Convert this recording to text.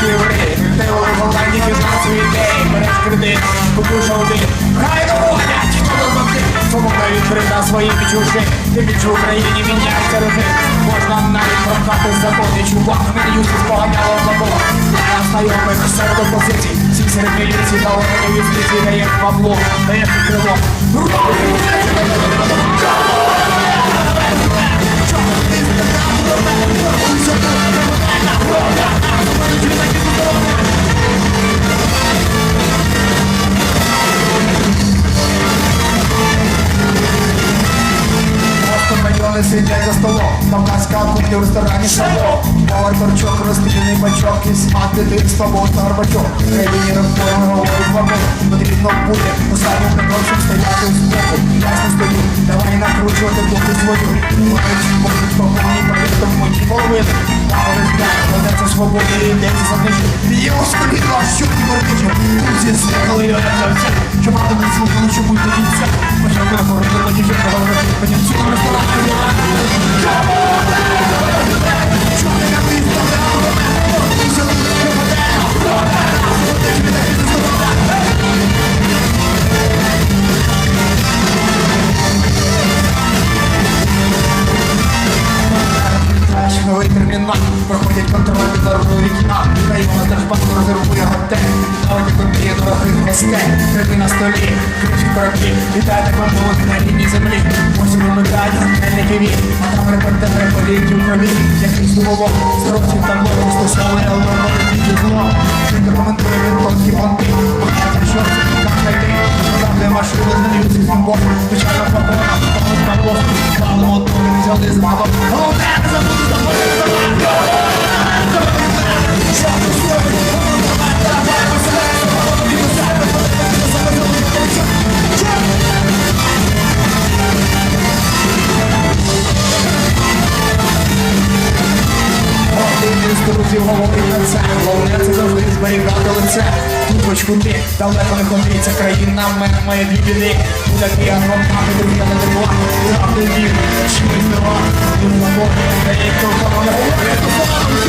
пилом річки ври Ти у Голландії пізнав свої ідеї Береш кредит, купуєш один Грай доводять, хто допомогти Свобода відкрив на свої відчужі Ти в Україні міняється режим Можна навіть промкати закони Чувак, мені юзі споганяло забула Я знайомих серед опозицій Всі серед міліції та органів юстиції Дає Павло, дає крило Просто сидять за столом. Кавказька кухня в ресторані шалом Повар торчок, розстріляний бачок І смак дитинства, та горбачок Країні реформи говорить вагон Потрібно бути останнім прикольцем стояти у збоку Ясно стою, давай накручувати боки свою. Мають можуть спокійні проєктом мої половини Мало розгляд, але це свобода і йдеться за книжку Є осколіла, що ти мордича Друзі, коли я навчався Що trouble. Термінал проходять контроль дорогої вікна Країна держбанку розрахує готель Давайте компіє дорогих гостей Криги на столі, ключі кораблі Вітайте бандоти на рідній землі. Ось ви вмикають готельний киві А там репортери політі в крові. Якийсь дубовок, строчив там лову Стосовий албом, і зло. Він тонкі понти Покажете, що це? Там знайти. Там, де машини знаються з бомбом Звичайно, папора, помить на блок Павло, то взяли з мало друзів на це. Головне це завжди зберігати лице. Тут ти далеко не ходи. Ця країна мене має дві біди. Такі агромати, друзі, не тепла Правди вір, чимось дива Він на боку, дає хто не говорить